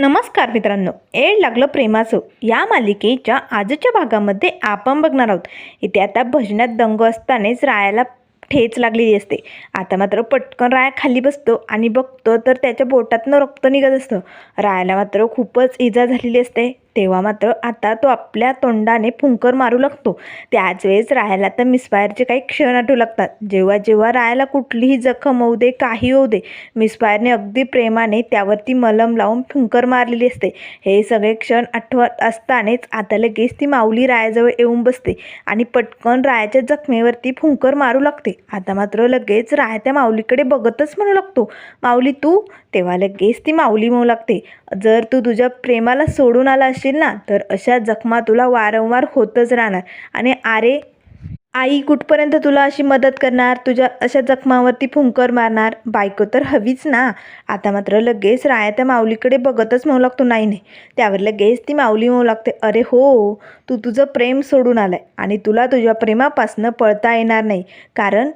नमस्कार मित्रांनो एड लागलं प्रेमाचं. या मालिकेच्या आजच्या भागामध्ये आपण बघणार आहोत. इथे आता भजनात दंग असतानाच रायाला ठेच लागलेली असते. आता मात्र पटकन राया खाली बसतो आणि बघतो तर त्याच्या बोटातनं रक्त निघत असतं. रायाला मात्र खूपच इजा झालेली असते. तेव्हा मात्र आता तो आपल्या तोंडाने फुंकर मारू लागतो. त्याच वेळेस राहायला तर मिसफायरचे काही क्षण आठवू लागतात. जेव्हा जेव्हा रायाला कुठलीही जखम होऊ दे काही होऊ दे मिसफायरने अगदी प्रेमाने त्यावरती मलम लावून फुंकर मारलेली असते. हे सगळे क्षण आठवत असतानाच आता लगेच ती माऊली रायाजवळ येऊन बसते आणि पटकन रायाच्या जखमेवरती फुंकर मारू लागते. आता मात्र लगेच राया त्या माऊलीकडे बघतच म्हणू लागतो. माऊली तू? तेव्हा लगेच ती माऊली म्हणू लागते. जर तू तुझ्या प्रेमाला सोडून आला असशील ना तर अशा जखमा तुला वारंवार होतच राहणार. आणि आरे आई कुठपर्यंत तुला अशी मदत करणार? तुझ्या अशा जखमावरती फुंकर मारणार? बायको तर हवीच ना. आता मात्र लगेच राया त्या माऊलीकडे बघतच म्हणू लागतो नाही नाही त्यावर लगेच ती माऊली म्हणू लागते. अरे हो तू तुझं प्रेम सोडून आलाय आणि तुला तुझ्या प्रेमापासनं पळता येणार नाही. कारण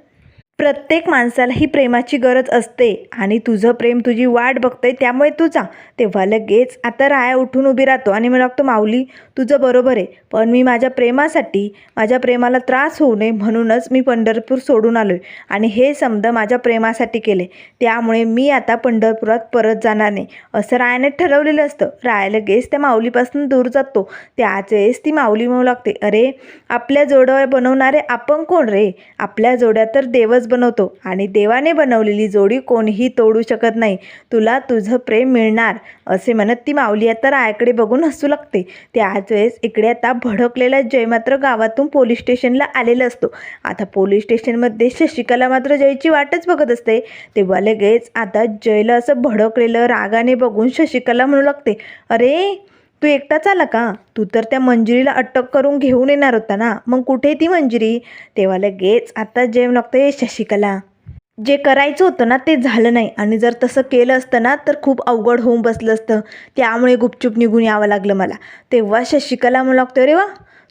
प्रत्येक माणसाला ही प्रेमाची गरज असते आणि तुझं प्रेम तुझी वाट बघतंय त्यामुळे तू जा. तेव्हा लगेच आता राया उठून उभी राहतो आणि मला लागतो माऊली तुझं बरोबर आहे पण मी माझ्या प्रेमासाठी माझ्या प्रेमाला त्रास होऊ नये म्हणूनच मी पंढरपूर सोडून आलो आहे आणि हे समजा माझ्या प्रेमासाठी केले त्यामुळे मी आता पंढरपुरात परत जाणार नाही. असं रायाने ठरवलेलं असतं. राया लगेच त्या माऊलीपासून दूर जातो. त्याच वेळेस ती माऊली म्हणू लागते अरे आपल्या जोड्या बनवणारे आपण कोण रे? आपल्या जोड्या तर देवच बनवतो आणि देवाने बनवलेली जोडी कोणीही तोडू शकत नाही. तुला तुझं प्रेम मिळणार असे म्हणत ती माऊली आता रायाकडे बघून हसू लागते. त्याच वेळेस इकडे आता भडकलेला जय मात्र गावातून पोलीस स्टेशनला आलेला असतो. आता पोलीस स्टेशनमध्ये शशिकला मात्र जयची वाटच बघत असते. तेव्हा लगेच आता जयला असं भडकलेलं रागाने बघून शशिकला म्हणू लागते अरे तू एकटाच आला का? तू तर त्या मंजिरीला अटक करून घेऊन येणार होता ना. मग कुठे ती मंजिरी? तेव्हा लगेच आता जेव लागतं शशिकला. जे करायचं होतं ना ते झालं नाही. आणि जर तसं केलं असतं ना तर खूप अवघड होऊन बसलं असतं. त्यामुळे गुपचूप निघून यावं लागलं मला. तेव्हा शशिकला म्हणू लागतो अरे वा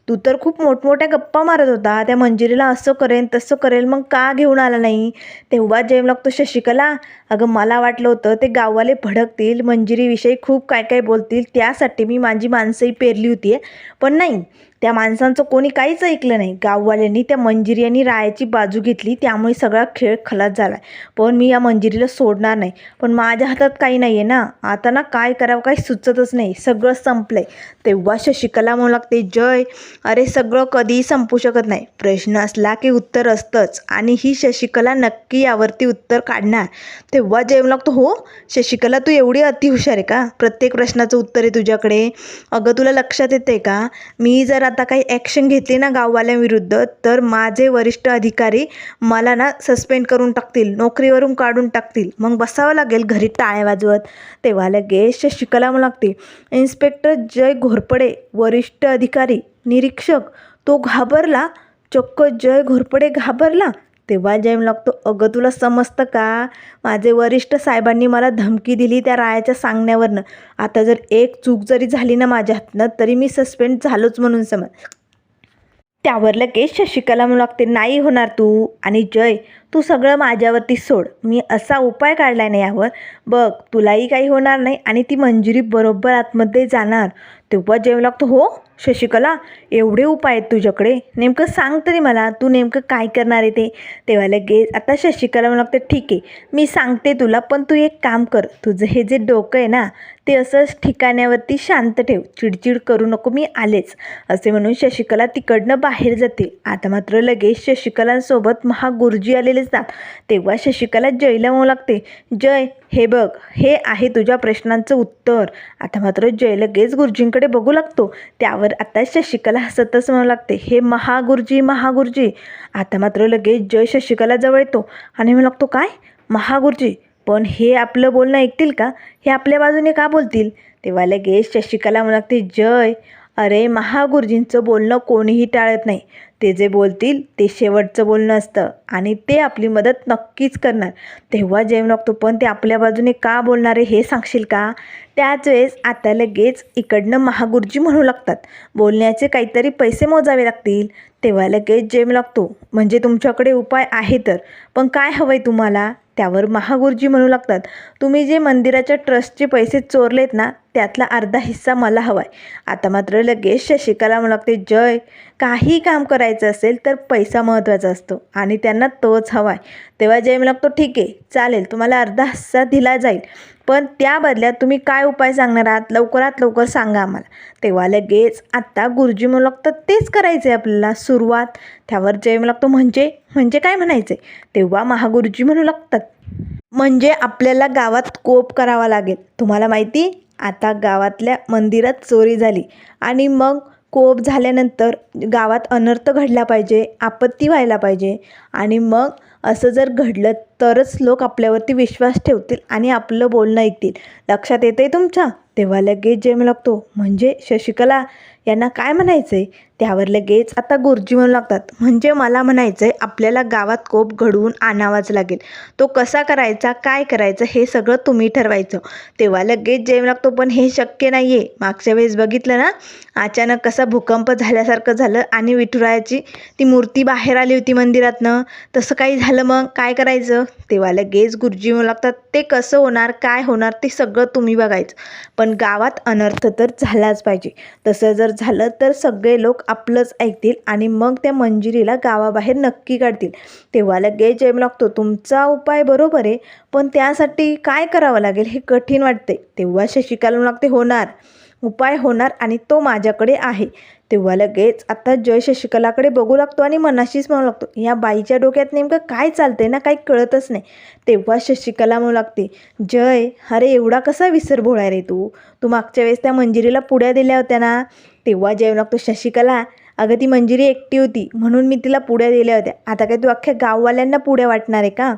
तू तर खूप मोठमोठ्या गप्पा मारत होता. त्या मंजिरीला असं करेन तसं करेल मग का घेऊन आला नाही? तेव्हा जेम लागतो शशिकला अगं मला वाटलं होतं ते गाववाले भडकतील मंजिरीविषयी खूप काय काय बोलतील त्यासाठी मी माझी माणसंही पेरली होती पण नाही. त्या माणसांचं कोणी काहीच ऐकलं नाही. गाववाल्यांनी त्या मंजिरी आणि रायाची बाजू घेतली. त्यामुळे सगळा खेळ खलास झाला पण मी या मंजिरीला सोडणार नाही. पण माझ्या हातात काही नाही आहे ना. आता ना काय करावं काही सुचतच नाही. सगळं संपलं आहे तेव्हा शशिकला म्हणू लागते जय. अरे सगळं कधीही संपू शकत नाही. प्रश्न असला की उत्तर असतंच. आणि ही शशिकला नक्की यावरती उत्तर काढणार. तेव्हा जय म्हणू लागतो हो शशिकला तू एवढी अतिहुशार आहे का? प्रत्येक प्रश्नाचं उत्तर आहे तुझ्याकडे. अगं तुला लक्षात येते का? मी जर आता काही ॲक्शन घेतली ना गाववाल्यांविरुद्ध तर माझे वरिष्ठ अधिकारी मला ना सस्पेंड करून टाकतील नोकरीवरून काढून टाकतील. मग बसावं लागेल घरी टाळे वाजवत. तेव्हा लगेच शिकायला लागते इन्स्पेक्टर जय घोरपडे वरिष्ठ अधिकारी निरीक्षक तो घाबरला? चक्क जय घोरपडे घाबरला? तेव्हा जय लागतो अगं तुला समजतं का? माझे वरिष्ठ साहेबांनी मला धमकी दिली त्या रायाच्या सांगण्यावरनं. आता जर एक चूक जरी झाली ना माझ्या हातनं तरी मी सस्पेंड झालोच म्हणून समज. त्यावर लगेच शशिकला म्हणू लागते नाही होणार तू. आणि जय तू सगळं माझ्यावरती सोड. मी असा उपाय काढला नाही यावर. बघ तुलाही काही होणार नाही आणि ती मंजुरी बरोबर आतमध्ये जाणार. तेव्हा जेव लागतो. हो शशिकला एवढे उपाय आहेत तुझ्याकडे. नेमकं सांग तरी मला तू नेमकं काय करणार आहे ते? तेव्हा लगेच आता शशिकला म्हणू लागते ठीक आहे मी सांगते तुला पण तू एक काम कर. तुझं हे जे डोकं आहे ना ते असंच ठिकाण्यावरती शांत ठेव. चिडचिड करू नको मी आलेच. असे म्हणून शशिकला तिकडनं बाहेर जाते. आता मात्र लगेच शशिकलांसोबत महागुरुजी आलेले असतात तेव्हा शशिकला जयला म्हणू लागते. जय हे बघ हे आहे तुझ्या प्रश्नांचं उत्तर. आता मात्र जय लगेच गुरुजींकडे बघू लागतो. त्यावर आता शशिकला हसतच म्हणू लागते. हे महागुरुजी महागुरुजी. आता मात्र लगेच जय शशिकला जवळ येतो आणि म्हणू लागतो काय? महागुरुजी पण हे आपलं बोलणं ऐकतील का? हे आपल्या बाजूने का बोलतील? तेव्हा लगेच शशिकला म्हणू लागते जय अरे महागुरुजींचं बोलणं कोणीही टाळत नाही. ते जे बोलतील ते शेवटचं बोलणं असतं. आणि ते आपली मदत नक्कीच करणार. तेव्हा जेवण लागतो पण ते आपल्या बाजूने का बोलणारे हे सांगशील का? त्याच वेळेस आता लगेच इकडनं महागुरुजी म्हणू लागतात. बोलण्याचे काहीतरी पैसे मोजावे लागतील. तेव्हा लगेच जेम लागतो. म्हणजे तुमच्याकडे उपाय आहे तर. पण काय हवं आहे तुम्हाला? त्यावर महागुरुजी म्हणू लागतात. तुम्ही जे मंदिराच्या ट्रस्टचे पैसे चोरलेत ना त्यातला अर्धा हिस्सा मला हवा आहे आता मात्र लगेच शशिकला म्हणू लागते जय काही काम करायचं असेल तर पैसा महत्त्वाचा असतो आणि त्यांना तोच हवा आहे तेव्हा जय म्हणू लागतो ठीक आहे चालेल तुम्हाला अर्धा हिस्सा दिला जाईल. पण त्या बदल्यात तुम्ही काय उपाय सांगणार आहात? लवकरात लवकर सांगा आम्हाला. तेव्हा लगेच आत्ता गुरुजी म्हणू लागतात तेच करायचं आहे आपल्याला सुरुवात. त्यावर जय म्हणू लागतो म्हणजे म्हणजे काय म्हणायचं तेव्हा महागुरुजी म्हणू लागतात म्हणजे आपल्याला गावात कोप करावा लागेल. तुम्हाला माहिती आता गावातल्या मंदिरात चोरी झाली. आणि मग कोप झाल्यानंतर गावात अनर्थ घडला पाहिजे आपत्ती व्हायला पाहिजे. आणि मग असं जर घडलं तरच लोक आपल्यावरती विश्वास ठेवतील आणि आपलं बोलणं ऐकतील. लक्षात येतं आहे तुमच्या? तेव्हा लगेच जेम लागतो. म्हणजे शशिकला यांना काय म्हणायचं आहे त्यावर लगेच आता गुरुजी म्हणू लागतात. म्हणजे मला म्हणायचं आहे आपल्याला गावात कोप घडवून आणावाच लागेल. तो कसा करायचा काय करायचं हे सगळं तुम्ही ठरवायचं. तेव्हा लगेच जेव लागतो पण हे शक्य नाही आहे मागच्या वेळेस बघितलं ना अचानक कसा भूकंप झाल्यासारखं झालं आणि विठुरायाची ती मूर्ती बाहेर आली होती मंदिरातनं. तसं काही झालं मग? काय करायचं? तेव्हा लगेच गुरुजी म्हणू लागतात ते कसं होणार काय होणार ते सगळं तुम्ही बघायचं. पण गावात अनर्थ तर झालाच पाहिजे. तसं जर झालं तर सगळे लोक आपलंच ऐकतील आणि मग त्या मंजिरीला गावाबाहेर नक्की काढतील. तेव्हा लगेच जेम लागतो. तुमचा उपाय बरोबर आहे पण त्यासाठी काय करावं लागेल हे कठीण वाटते तेव्हा शशिकाला लागते होणार. उपाय होणार आणि तो माझ्याकडे आहे. तेव्हा लगेच आता जय शशिकलाकडे बघू लागतो आणि मनाशीच म्हणू लागतो या बाईच्या डोक्यात नेमकं काय चालतंय ना काही कळतच नाही. तेव्हा शशिकला म्हणू लागते जय अरे एवढा कसा विसर भोळा रे तू? तू मागच्या वेळेस त्या मंजिरीला पुड्या दिल्या होत्या ना? तेव्हा जय लागतो शशिकला अगं ती मंजिरी एकटी होती म्हणून मी तिला पुड्या दिल्या होत्या. आता काय तू अख्ख्या गाववाल्यांना पुड्या वाटणार आहे का?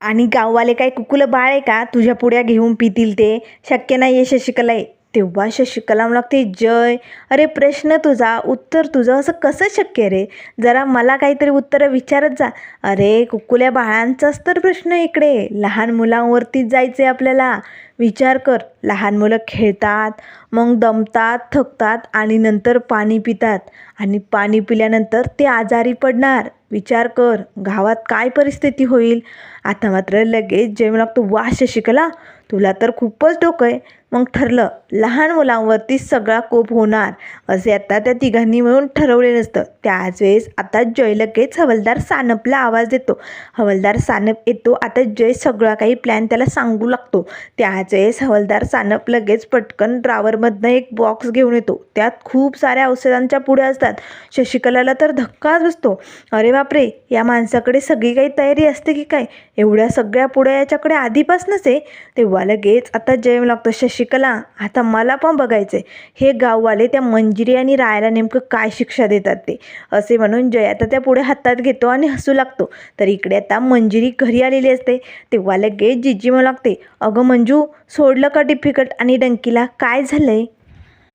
आणि गाववाले काय कुकुलं बाळ आहे का? तुझ्या पुड्या घेऊन पितील ते. शक्य नाही आहे शशिकला आहे तेव्हा शशिकला लागते जय. अरे प्रश्न तुझा उत्तर तुझं असं कसं शक्य रे? जरा मला काहीतरी उत्तरं विचारत जा. अरे कुकुल्या बाळांचाच तर प्रश्न इकडे. लहान मुलांवरतीच जायचं आहे आपल्याला. विचार कर. लहान मुलं खेळतात मग दमतात थकतात आणि नंतर पाणी पितात. आणि पाणी पिल्यानंतर ते आजारी पडणार. विचार कर. गावात काय परिस्थिती होईल? आता मात्र लगेच जेवण लागतो. वा शशिकला तुला तर खूपच डोकं आहे. मग ठरलं लहान मुलांवरती सगळा कोप होणार असे आता त्या तिघांनी मिळून ठरवले नसतं. त्याच वेळेस आता जय लगेच हवलदार सानपला आवाज देतो. हवलदार सानप येतो आता जय सगळा काही प्लॅन त्याला सांगू लागतो. त्याच वेळेस हवलदार सानप लगेच पटकन ड्रावरमधनं एक बॉक्स घेऊन येतो. त्यात खूप साऱ्या औषधांच्या पुढे असतात. शशिकलाला तर धक्काच बसतो. अरे बापरे या माणसाकडे सगळी काही तयारी असते की काय? एवढ्या सगळ्या पुड्या याच्याकडे आधीपासूनच आहे. तेव्हा लगेच आता जय लागतो. शिकला. आता मला पण बघायचं आहे हे गाववाले त्या मंजिरी आणि रायाला नेमकं काय शिक्षा देतात ते? असे म्हणून जय आता त्या पुढे हातात घेतो आणि हसू लागतो. तर इकडे आता मंजिरी घरी आलेली असते. तेव्हा लगेच जिजी म्हणू लागते अगं मंजू सोडलं का डिफिकल्ट आणि डंकीला? काय झालंय?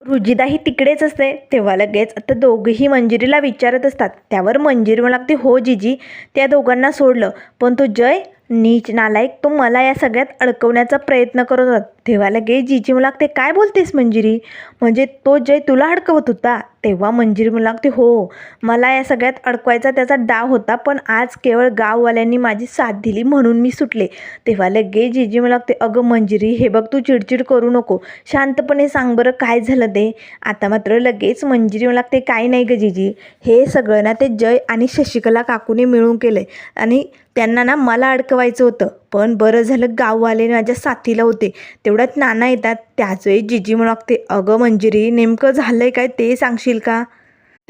रुजिदाही तिकडेच असते. तेव्हा लगेच आता दोघेही मंजिरीला विचारत असतात. त्यावर मंजिरी म्हणू लागते हो जिजी त्या दोघांना सोडलं पण तो जय नीच नालायक तो मला या सगळ्यात अडकवण्याचा प्रयत्न करत होता. तेव्हा लगे जिजी म्हणू लागते काय बोलतेस मंजिरी? म्हणजे तो जय तुला अडकवत होता? तेव्हा मंजिरी म्हणू लागते हो मला या सगळ्यात अडकवायचा त्याचा डाव होता पण आज केवळ गाववाल्यांनी माझी साथ दिली म्हणून मी सुटले. तेव्हा लगे जिजी म्हणू लागते अगं मंजिरी हे बघ तू चिडचिड करू नको. शांतपणे सांग बरं काय झालं ते? आता मात्र लगेच मंजिरी म्हणू लागते काय नाही गं जिजी. हे सगळं ना ते जय आणि शशिकला काकूने मिळून केलं आणि त्यांना ना मला अडकवायचं होतं. पण बरं झालं गाववाले माझ्या साथीला होते. तेवढ्यात नाना येतात. त्याच वेळी जिजी म्हणू लागते अगं मंजिरी नेमकं झालंय काय ते सांगशील का?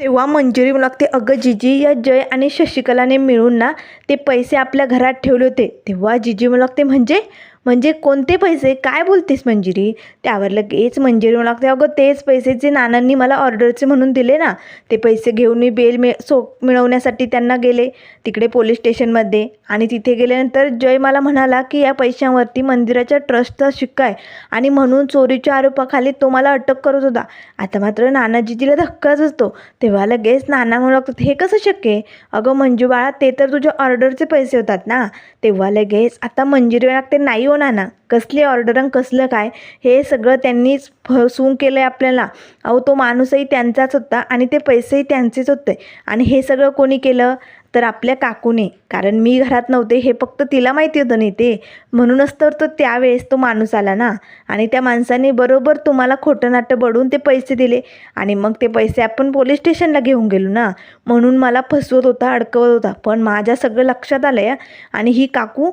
तेव्हा मंजुरी म्हणू लागते अगं जिजी या जय आणि शशिकलाने मिळून ना ते पैसे आपल्या घरात ठेवले होते. तेव्हा जिजी म्हणू लागते म्हणजे? म्हणजे कोणते पैसे? काय बोलतेस मंजिरी? त्यावर लगेच मंजिरी म्हणू लागते. अगं तेच पैसे जे नानांनी मला ऑर्डरचे म्हणून दिले ना ते पैसे घेऊन मी बेल मिळ सो मिळवण्यासाठी त्यांना गेले तिकडे पोलीस स्टेशनमध्ये. आणि तिथे गेल्यानंतर जय मला म्हणाला की या पैशांवरती मंदिराच्या ट्रस्टचा शिक्का आहे. आणि म्हणून चोरीच्या आरोपाखाली तो मला अटक करत होता. आता मात्र नानाजीजीला धक्काच असतो. तेव्हा लगेच नाना म्हणू लागतात हे कसं शक्य आहे? अगं मंजू बाळा ते तर तुझ्या ऑर्डरचे पैसे होतात ना. तेव्हा लगेच. आता मंजिरी ते नाही होणार ना? कसली ऑर्डर आणि कसलं काय? हे सगळं त्यांनीच फसवून केलं आहे आपल्याला. अहो तो माणूसही त्यांचाच होता आणि ते पैसेही त्यांचेच होते. आणि हे सगळं कोणी केलं? तर आपल्या काकूने कारण मी घरात नव्हते हे फक्त तिला माहिती होतं नाही ते म्हणूनच तर तो त्यावेळेस तो माणूस आला ना. आणि त्या माणसाने बरोबर तुम्हाला खोटं नाटं बडून ते पैसे दिले. आणि मग ते पैसे आपण पोलीस स्टेशनला घेऊन गेलो ना. म्हणून मला फसवत होता अडकवत होता. पण माझ्या सगळं लक्षात आलं या आणि ही काकू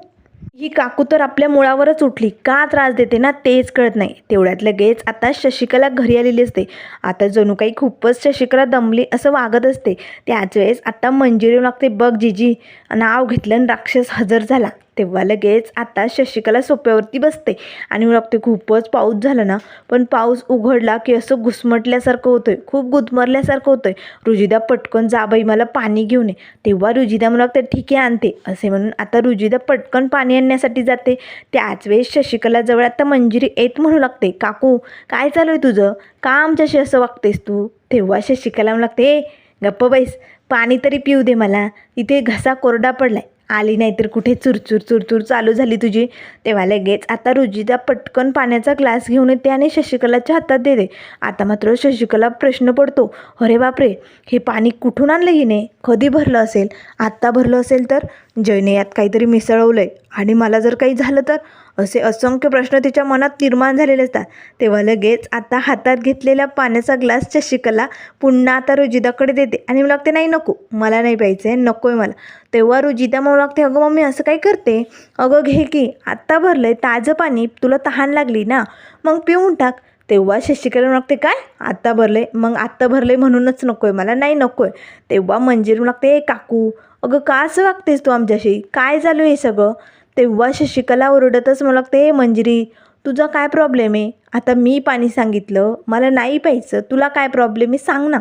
ही काकू तर आपल्या मुळावरच उठली. का त्रास देते ना तेच कळत नाही. तेवढ्यात लगेच आता शशिकला घरी आलेली असते. आता जणू काही खूपच शशिकला दमली असं वागत असते. त्याच वेळेस आता मंजिरी लागते बघ जिजी. नाव घेतलं आणि राक्षस हजर झाला. तेव्हा लगेच आता शशिकला सोप्यावरती बसते. आणि मग लागते खूपच पाऊस झाला ना पण पाऊस उघडला की असं घुसमटल्यासारखं होतंय. खूप गुदमरल्यासारखं आहे रुजिदा पटकन जा बाई मला पाणी घेऊन ये. तेव्हा रुजिदा मला वाटतं ठीक आहे आणते. असे म्हणून आता रुजिदा पटकन पाणी आणण्यासाठी जाते. त्याच वेळेस शशिकला जवळ आता मंजिरी येत म्हणू लागते. काकू काय चालू आहे तुझं? का आमच्याशी असं वागतेस तू? तेव्हा शशिकला म्हणू लागते "ए, गप्प बाईस पाणी तरी पिऊ दे मला. इथे घसा कोरडा पडलाय. आली नाहीतर कुठे चुरचूर चुरचूर चालू झाली तुझी? तेव्हा लगेच आता रुजिदा पटकन पाण्याचा ग्लास घेऊन येते आणि शशिकलाच्या हातात देते. आता मात्र शशिकला प्रश्न पडतो अरे बापरे हे पाणी कुठून आणलं हिने? कधी भरलं असेल? आत्ता भरलं असेल तर? जयने यात काहीतरी मिसळवलं आहे आणि मला जर काही झालं तर? असे असंख्य प्रश्न तिच्या मनात निर्माण झालेले असतात. तेव्हा लगेच आता हातात घेतलेल्या पाण्याचा ग्लास शशिकला पुन्हा आता रुजिदाकडे देते आणि मला लागते नाही नको मला नाही प्यायचं आहे नको आहे मला. तेव्हा रुजिदा म्हणू लागते अगं मम्मी असं काय करते? अगं घे की आत्ता भरलं आहे ताजं पाणी तुला तहान लागली ना मग पिऊन टाक. तेव्हा शशिकला लागते काय? आत्ता भरले मग आत्ता भरले म्हणूनच नको आहे मला. नाही नको आहे तेव्हा मंजिरी लागते "ए काकू अगं का असं वागतेस तू आमच्याशी? काय चालू आहे सगळं? तेव्हा शशिकला ओरडतच मला लागते मंजिरी तुझा काय प्रॉब्लेम आहे? आता मी पाणी सांगितलं मला नाही प्यायचं तुला काय प्रॉब्लेम आहे? सांग ना.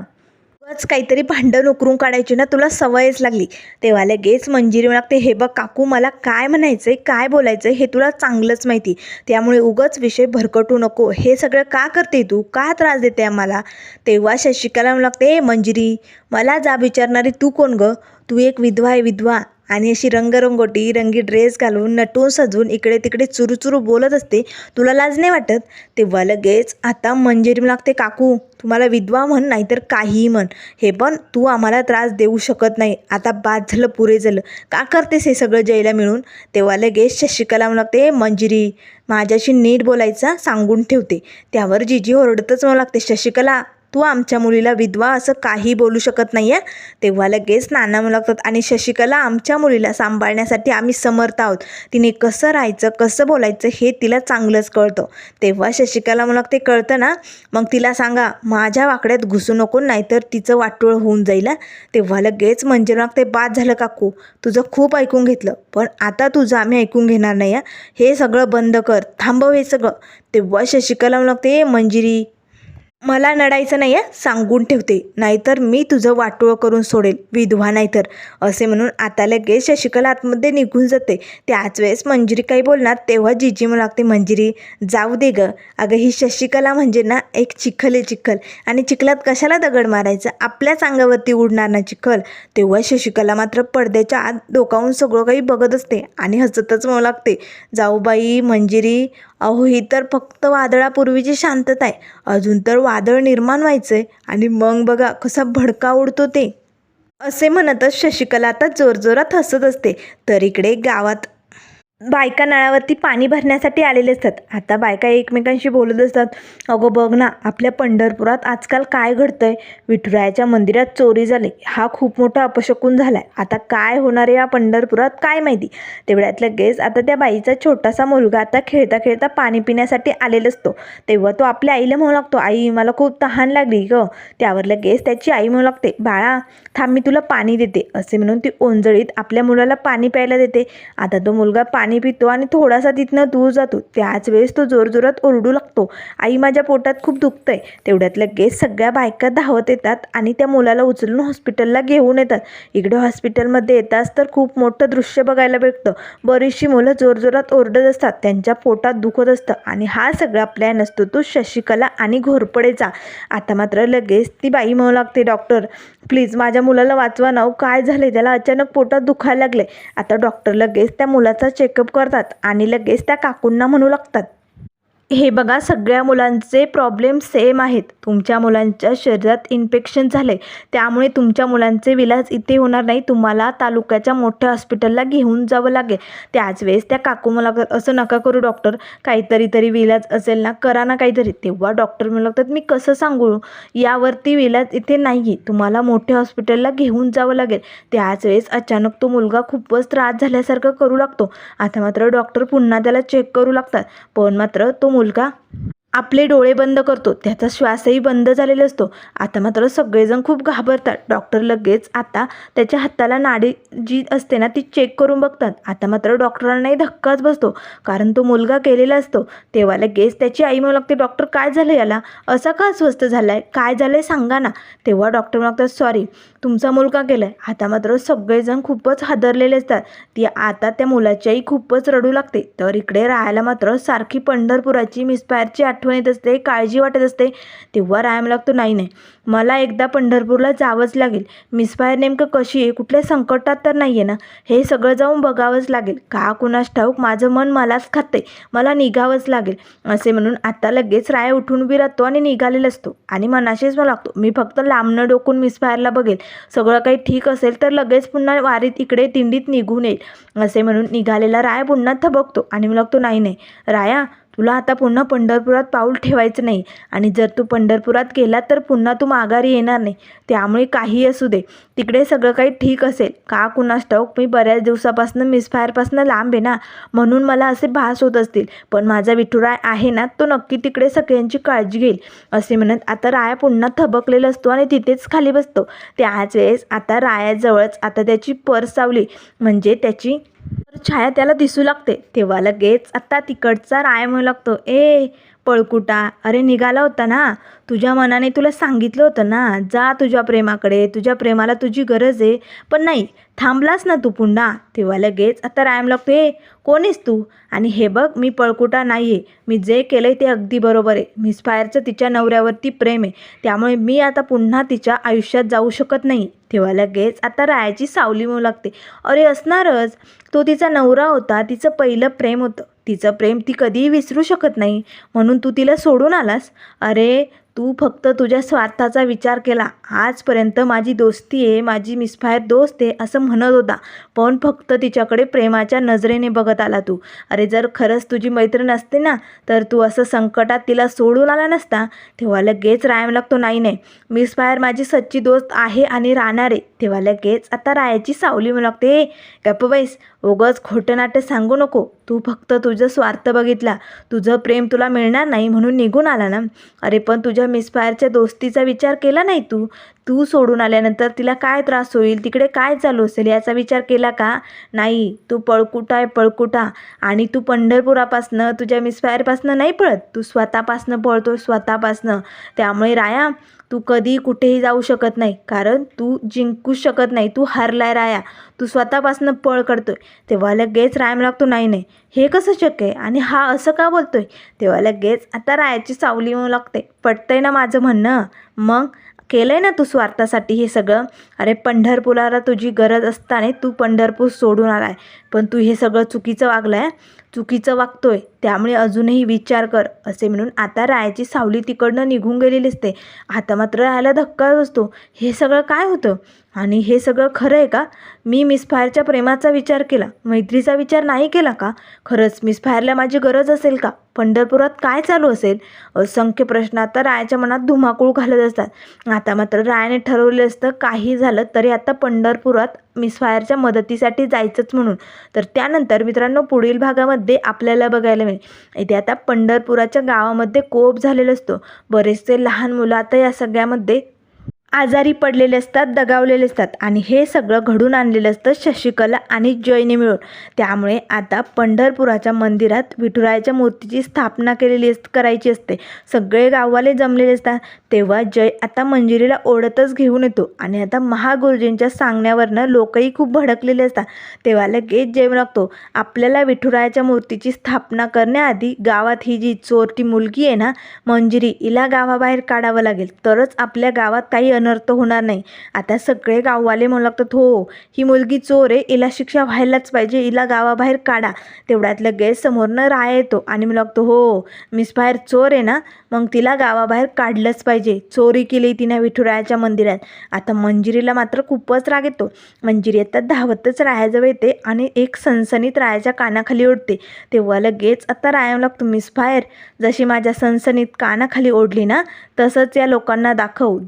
उगाच काहीतरी भांडण उकरून काढायची ना तुला सवयच लागली. तेव्हा लगेच मंजिरी लागते हे बघ काकू मला काय म्हणायचं आहे काय बोलायचं आहे हे तुला चांगलंच माहिती. त्यामुळे उगाच विषय भरकटू नको. हे सगळं का करते तू? का त्रास देते आम्हाला? तेव्हा शशिकला लागते हे मंजिरी मला जा विचारणारी तू कोण गं? तू एक विधवा आहे विधवा. आणि अशी रंगरंगोटी रंगी ड्रेस घालून नटून सजून इकडे तिकडे चुरूचुरू बोलत असते. तुला लाज नाही वाटत? तेव्हा लगेच आता मंजिरी लागते काकू तुम्हाला विधवा म्हण नाहीतर काहीही म्हण. हे पण तू आम्हाला त्रास देऊ शकत नाही. आता बाद झालं पुरे झालं का करतेस हे सगळं जयला मिळून? तेव्हा लगेच शशिकला म्हणू लागते मंजिरी माझ्याशी नीट बोलायचा सांगून ठेवते. त्यावर जिजी ओरडतच म्हणू लागते शशिकला तू आमच्या मुलीला विधवा असं काही बोलू शकत नाही आहे तेव्हा लगेच नाना म्हणू लागतात आणि शशिकला आमच्या मुलीला सांभाळण्यासाठी आम्ही समर्थ आहोत. तिने कसं राहायचं कसं बोलायचं हे तिला चांगलंच कळतं. तेव्हा शशिकला म्हणू ते कळतं ना मग तिला सांगा माझ्या वाकड्यात घुसू नको नाहीतर तिचं वाटोळ होऊन जाईल. तेव्हा लगेच म्हणजे मग ते बाद झालं काकू तुझं खूप ऐकून घेतलं पण आता तुझं आम्ही ऐकून घेणार नाही हे सगळं बंद कर थांबव हे सगळं. तेव्हा शशिकला म्हणू ते मंजिरी मला नडायचं नाही आहे सांगून ठेवते. नाहीतर मी तुझं वाटोळं करून सोडेल विधवा नाहीतर असे म्हणून आता लगेच शशिकला आतमध्ये निघून जाते. त्याच वेळेस मंजिरी काही बोलणार तेव्हा जिजी म्हणू लागते मंजिरी जाऊ दे गं. अगं ही शशिकला म्हणजे ना एक चिखल आहे चिखल. आणि चिखलात कशाला दगड मारायचं? आपल्याच अंगावरती उडणार ना चिखल. तेव्हा शशिकला मात्र पडद्याच्या आत डोकावून सगळं काही बघत असते आणि हसतच म्हणू लागते जाऊ बाई मंजिरी अहो ही तर फक्त वादळापूर्वीची शांतता आहे. अजून तर वादळ निर्माण व्हायचं आहे आणि मग बघा कसा भडका उडतो ते. असे म्हणतच शशिकला आता जोरजोरात हसत असते. तर इकडे गावात बायका नळावरती पाणी भरण्यासाठी आलेले असतात. आता बायका एकमेकांशी बोलत असतात. अगं बघ ना आपल्या पंढरपुरात आजकाल काय घडतंय? विठुरायाच्या मंदिरात चोरी झाली. हा खूप मोठा अपशकून झाला आहे आता काय होणार आहे या पंढरपुरात? काय माहिती? तेवढ्यात लगेच आता त्या बाईचा छोटासा मुलगा आता खेळता खेळता पाणी पिण्यासाठी आलेला असतो. तेव्हा तो आपल्या आईला म्हणू लागतो आई मला खूप तहान लागली ग. त्यावर लगेच त्याची आई म्हणू लागते बाळा थांब मी तुला पाणी देते. असे म्हणून ती ओंजळीत आपल्या मुलाला पाणी प्यायला देते. आता तो मुलगा पाणी पाणी पितो आणि थोडासा तिथनं दूर जातो. त्याच वेळेस तो जोरजोरात ओरडू लागतो. आई माझ्या पोटात खूप दुखतंय. तेवढ्यात लगेच सगळ्या बायका धावत येतात आणि त्या मुलाला उचलून हॉस्पिटलला घेऊन येतात. इकडे हॉस्पिटलमध्ये येताच तर खूप मोठं दृश्य बघायला भेटतं. बरीचशी मुलं जोरजोरात ओरडत असतात. त्यांच्या पोटात दुखत असतं आणि हा सगळा प्लॅन असतो तो शशिकला आणि घोरपडेचा. आता मात्र लगेच ती बाई म्हणू लागते डॉक्टर प्लीज माझ्या मुलाला वाचवा ना हो. काय झाले त्याला अचानक पोटात दुखायला लागले आता डॉक्टर लगेच त्या मुलाचा चेकअप करतात आणि लगेच त्या काकूंना म्हणू लागतात. हे बघा सगळ्या मुलांचे प्रॉब्लेम सेम आहेत. तुमच्या मुलांच्या शरीरात इन्फेक्शन झाले त्यामुळे तुमच्या मुलांचे विलाज इथे होणार नाही. तुम्हाला तालुक्याच्या मोठ्या हॉस्पिटलला घेऊन जावं लागेल. त्याच वेळेस त्या काकू मला असं नका करू डॉक्टर काहीतरी तरी विलाज असेल ना करा ना काहीतरी. तेव्हा डॉक्टर म्हणू लागतात मी कसं सांगू? यावरती विलाज इथे नाही आहे तुम्हाला मोठ्या हॉस्पिटलला घेऊन जावं लागेल. त्याच वेळेस अचानक तो मुलगा खूपच त्रास झाल्यासारखं करू लागतो. आता मात्र डॉक्टर पुन्हा त्याला चेक करू लागतात. पण मात्र तो मुलगा? आपले डोळे बंद करतो त्याचा श्वासही बंद झालेला असतो. आता मात्र सगळेजण खूप घाबरतात. डॉक्टर लगेच आता त्याच्या हाताला नाडी जी असते ना ती चेक करून बघतात. आता मात्र डॉक्टरांनाही धक्काच बसतो. कारण तो मुलगा केलेला असतो. तेव्हा लगेच त्याची आई म्हणू लागते डॉक्टर काय झालं याला? असा का अस्वस्थ झाला आहे काय झालं आहे सांगा ना. तेव्हा डॉक्टर म्हणतात सॉरी तुमचा मुलगा केला आहे आता मात्र सगळेजण खूपच हादरलेले असतात. ती आता त्या मुलाची आई खूपच रडू लागते. तर इकडे राहायला मात्र सारखी पंढरपुराची मिसपायरची आठवण येत असते काळजी वाटत असते. तेव्हा राहायला लागतो नाही नाही. मला एकदा पंढरपूरला जावंच लागेल. मिसफायर नेमकं कशी आहे? कुठल्या संकटात तर नाही आहे ना? हे सगळं जाऊन बघावंच लागेल. का कुणास ठाऊक? माझं मन मलाच खाते मला निघावंच लागेल. असे म्हणून आता लगेच राय उठून उभी राहतो आणि निघालेला असतो. आणि मनाशीच मला लागतो मी फक्त लांबणं डोकून मिसफायरला बघेल. सगळं काही ठीक असेल तर लगेच पुन्हा वारीत इकडे तिंडीत निघून येईल. असे म्हणून निघालेला राया पुन्हा थबकतो आणि मला लागतो नाही नाही. राया तुला आता पुन्हा पंढरपुरात पाऊल ठेवायचं नाही आणि जर तू पंढरपुरात गेला तर पुन्हा तू माघारी येणार नाही. त्यामुळे काही असू दे. तिकडे सगळं काही ठीक असेल. का कुणास ठाऊक? मी बऱ्याच दिवसापासून मिसफायरपासून लांब आहे ना म्हणून मला असे भास होत असतील. पण माझा विठुराय आहे ना तो नक्की तिकडे सगळ्यांची काळजी घेईल. असे म्हणत आता राया पुन्हा थबकलेला असतो आणि तिथेच खाली बसतो. त्याच वेळेस आता रायाजवळच आता त्याची पर्स सावली म्हणजे त्याची छाया त्याला दिसू लागते. तेव्हा लगेच आत्ता तिकडचा राय म्हणू लागतो ए पळकुटा अरे निघाला होता ना. तुझ्या मनाने तुला सांगितलं होतं ना. जा तुझ्या प्रेमाकडे तुझ्या प्रेमाला तुझी गरज आहे. पण नाही थांबलास ना तू पुन्हा. तेव्हा लगेच आता रायम लागतो ए कोणीस तू? आणि हे बघ मी पळकुटा नाही आहे मी जे केलं ते अगदी बरोबर आहे. मिसफायरचं तिच्या नवऱ्यावरती प्रेम आहे. त्यामुळे मी आता पुन्हा तिच्या आयुष्यात जाऊ शकत नाही. तेव्हा लगेच. आता रायाची सावली मिळू लागते. अरे असणारच. तो तिचा नवरा होता. तिचं पहिलं प्रेम होतं. तिचं प्रेम ती कधीही विसरू शकत नाही. म्हणून तू तिला सोडून आलास? अरे तू फक्त तुझ्या स्वार्थाचा विचार केला. आजपर्यंत माझी दोस्ती आहे माझी मिसफायर दोस्त आहे असं म्हणत होता. पण फक्त तिच्याकडे प्रेमाच्या नजरेने बघत आला तू. अरे जर खरंच तुझी मैत्रीण असते ना तर तू असं संकटात तिला सोडून आला नसता. तेव्हा लगेच रायम लागतो नाही नाही. मिसफायर माझी सच्ची दोस्त आहे आणि राहणार आहे. तेव्हा लगेच आता रायाची सावली म्हणू लागते. गप्प बैस. उगच खोटं नाट्य सांगू नको. तू फक्त तुझं स्वार्थ बघितला. तुझं प्रेम तुला मिळणार नाही म्हणून निघून आला ना. अरे पण तुझ्या मिसफायरच्या दोस्तीचा विचार केला नाही तू? तू सोडून आल्यानंतर तिला काय त्रास होईल? तिकडे काय चालू असेल याचा विचार केला का? नाही तू पळकुटा आहे पळकुटा. आणि तू पंढरपुरापासनं तुझ्या मिसफायरपासनं नाही पळत. तू स्वतःपासनं पळतो स्वतःपासनं. त्यामुळे राया तू कधी कुठेही जाऊ शकत नाही. कारण तू जिंकू शकत नाही. तू हरलाय राया. तू स्वतःपासनं पळ करतोय तेव्हा लगेच रायम लागतो नाही नाही. हे कसं शक्य आहे? आणि हा असं का बोलतोय? तेव्हा लगेच आता रायाची सावली येऊ लागते. पटतंय ना माझं म्हणणं? मग? केलं आहे ना तू स्वार्थासाठी हे सगळं? अरे पंढरपुराला तुझी गरज असताना तू पंढरपूर सोडून आलाय. पण तू हे सगळं चुकीचं वागलं आहे चुकीचं वागतोय त्यामुळे अजूनही विचार कर असे म्हणून आता रायाची सावली तिकडनं निघून गेलेली असते आता मात्र रायाला धक्का बसतो. हे सगळं काय होतं? आणि हे सगळं खरं आहे का? मी मिस फायरच्या प्रेमाचा विचार केला. मैत्रीचा विचार नाही केला का? खरंच मिस फायरला माझी गरज असेल का? पंढरपुरात काय चालू असेल? असंख्य प्रश्न आता रायाच्या मनात धुमाकूळ घालत असतात. आता मात्र रायाने ठरवले असतं काही झालं तरी आता पंढरपुरात मिस फायरच्या मदतीसाठी जायचंच म्हणून. तर त्यानंतर मित्रांनो पुढील भागामध्ये आपल्याला बघायला मिळेल. इथे आता पंढरपुराच्या गावामध्ये कोप झालेला असतो. बरेचसे लहान मुलं आता या सगळ्यामध्ये आजारी पडलेले असतात दगावलेले असतात आणि हे सगळं घडून आणलेलं असतं शशिकला आणि जयने मिळून. त्यामुळे आता पंढरपुराच्या मंदिरात विठुरायाच्या मूर्तीची स्थापना केलेली अस करायची असते. सगळे गाववाले जमलेले असतात. तेव्हा जय आता मंजिरीला ओढतच घेऊन येतो आणि आता महागुरुजींच्या सांगण्यावरनं लोकही खूप भडकलेले असतात. तेव्हा लगेच जय लागतो आपल्याला विठुरायाच्या मूर्तीची स्थापना करण्याआधी गावात ही जी चोरटी मुलगी आहे ना मंजिरी हिला गावाबाहेर काढावं लागेल. तरच आपल्या गावात काही अनर्थ होणार नाही. आता सगळे गाववाले म्हणू लागतात हो ही मुलगी चोर आहे हिला शिक्षा व्हायलाच पाहिजे हिला गावाबाहेर काढा. तेवढ्यात लगेच समोरनं राय येतो आणि म्हणू लागतो हो मिस बाहेर चोर आहे ना मग तिला गावाबाहेर काढलंच पाहिजे. चोरी केली तिने विठुरायाच्या मंदिरात. आता मंजिरीला मात्र खूपच राग येतो. मंजिरी आता धावतच रायाजवळ येते आणि एक सनसनीत रायाच्या कानाखाली ओढते. तेव्हा लगेच आता राया लागतो मिस बाहेर. जशी माझ्या सनसनीत कानाखाली ओढली ना तसंच या लोकांना दाखव.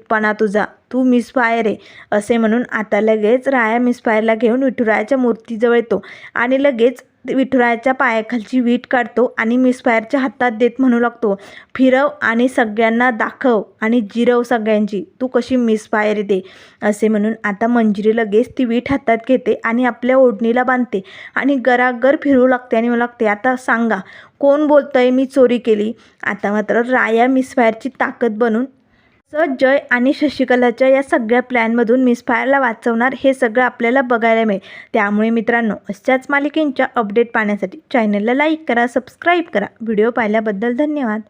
झणझणीतपणा तुझा. तू मिस फायर आहे असे म्हणून आता लगेच राया मिस फायरला घेऊन विठुरायाच्या मूर्तीजवळ येतो आणि लगेच विठुरायाच्या पायाखालची वीट काढतो आणि मिस फायरच्या हातात देत म्हणू लागतो फिरव आणि सगळ्यांना दाखव आणि जिरव सगळ्यांची. तू कशी मिस फायर येते? असे म्हणून आता मंजिरी लगेच ती वीट हातात घेते आणि आपल्या ओढणीला बांधते आणि गरागर फिरू लागते आणि मला लागते आता सांगा कोण बोलतंय मी चोरी केली? आता मात्र राया मिस फायरची ताकद बनून असं जय आणि शशिकलाच्या या सगळ्या प्लॅनमधून मिसफायरला वाचवणार हे सगळं आपल्याला बघायला मिळेल. त्यामुळे मित्रांनो अशाच मालिकेंच्या अपडेट पाहण्यासाठी चॅनलला लाईक करा सबस्क्राईब करा. व्हिडिओ पाहिल्याबद्दल धन्यवाद.